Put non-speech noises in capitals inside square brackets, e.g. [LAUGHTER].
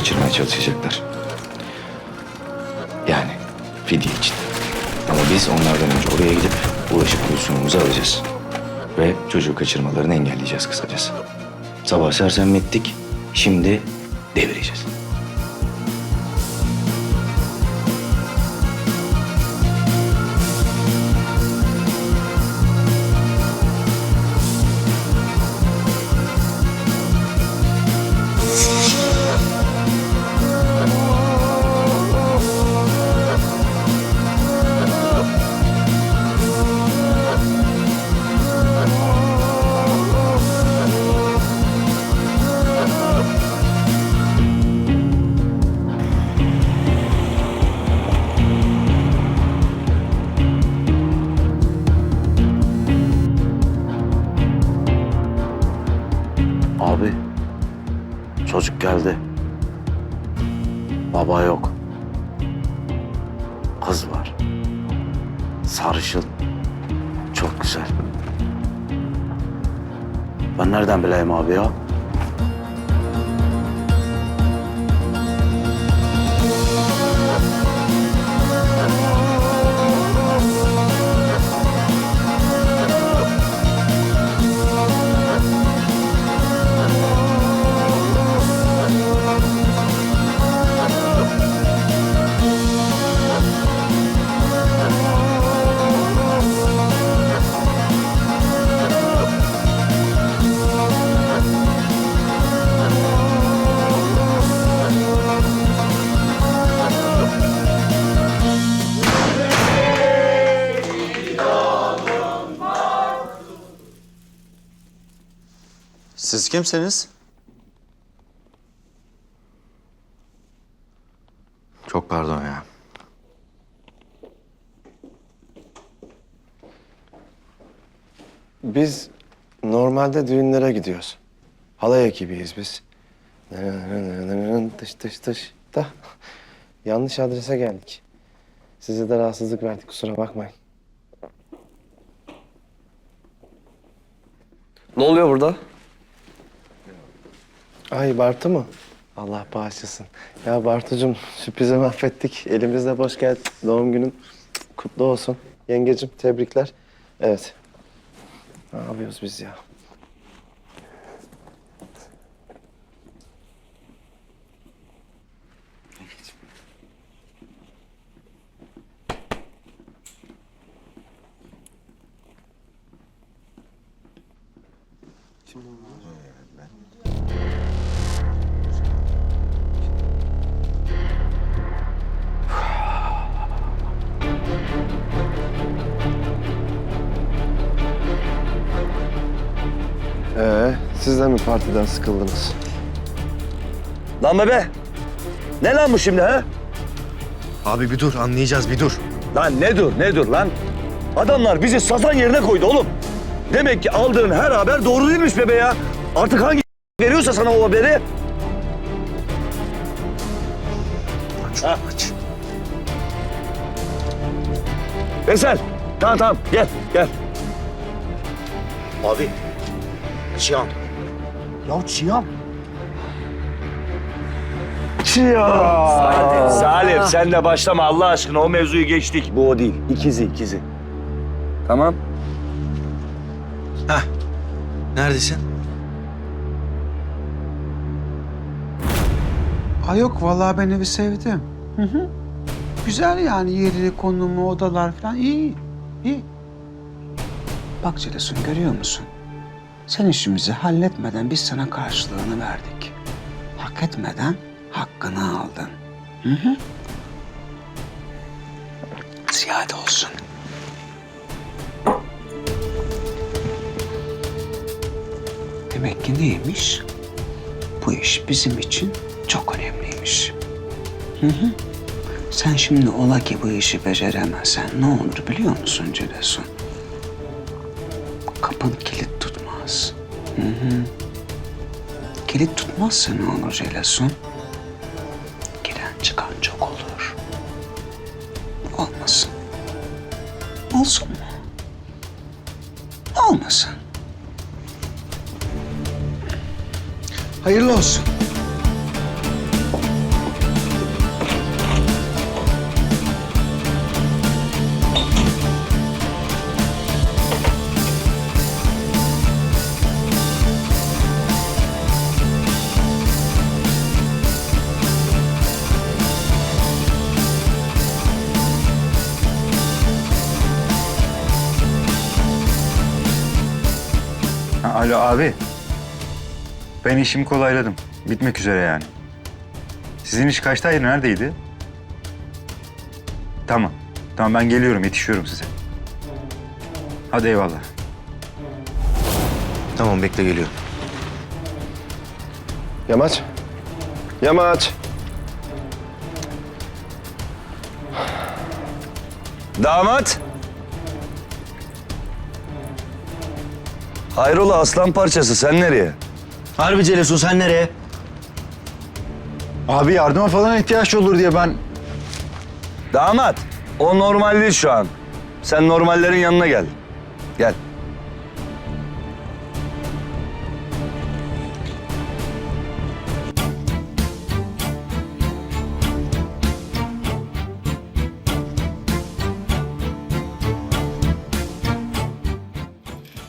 kaçırmaya çalışacaklar. Yani fidye için. Ama biz onlardan önce oraya gidip ulaşıp pozisyonumuzu alacağız. Ve çocuğu kaçırmalarını engelleyeceğiz kısacası. Sabah sersemlettik, şimdi devireceğiz. Çocuk geldi. Baba yok. Kız var. Sarışın. Çok güzel. Ben nereden bileyim abi ya? Siz kimsiniz? Çok pardon ya. Biz normalde düğünlere gidiyoruz. Halay ekibiyiz biz. Dış dış dış da yanlış adrese geldik. Size de rahatsızlık verdik kusura bakmayın. Ne oluyor burada? Ay Bartu mu? Allah bağışlasın. Ya Bartucuğum sürprize mahvettik. Elimizde boş geldi. Doğum günün kutlu olsun. Yengecim tebrikler. Evet. Ne yapıyoruz biz ya? Ee, siz de mi partiden sıkıldınız? Lan bebe! Ne lan bu şimdi ha? Abi bir dur anlayacağız bir dur. Lan ne dur ne dur lan? Adamlar bizi sazan yerine koydu oğlum. Demek ki aldığın her haber doğru değilmiş bebe ya. Artık hangi [LAUGHS] veriyorsa sana o haberi... Ha. Veysel, tamam tamam gel gel. Abi. Cihan. Ya Çiyan. Çiyan. Salim sen de başlama Allah aşkına o mevzuyu geçtik. Bu o değil. İkizi ikizi. Tamam. Heh. Neredesin? Ha yok vallahi ben evi sevdim. Hı hı. Güzel yani yeri, konumu, odalar falan iyi. iyi. Bak Celesun görüyor musun? Sen işimizi halletmeden biz sana karşılığını verdik. Hak etmeden hakkını aldın. Hı hı. Ziyade olsun. Demek ki neymiş? Bu iş bizim için çok önemliymiş. Hı hı. Sen şimdi ola ki bu işi beceremezsen ne olur biliyor musun Ceresun? Kapın kilit. Hı hı. Kilit tutmazsa ne olur Ceresun? Giren çıkan çok olur. Olmasın. Olsun mu? Olmasın. Hayırlı olsun. Alo abi. Ben işimi kolayladım. Bitmek üzere yani. Sizin iş kaçtaydı, neredeydi? Tamam. Tamam ben geliyorum, yetişiyorum size. Hadi eyvallah. Tamam bekle geliyor. Yamaç. Yamaç. Damat. Hayrola aslan parçası sen nereye? Harbi Celesun sen nereye? Abi yardıma falan ihtiyaç olur diye ben... Damat o normal değil şu an. Sen normallerin yanına gel. Gel.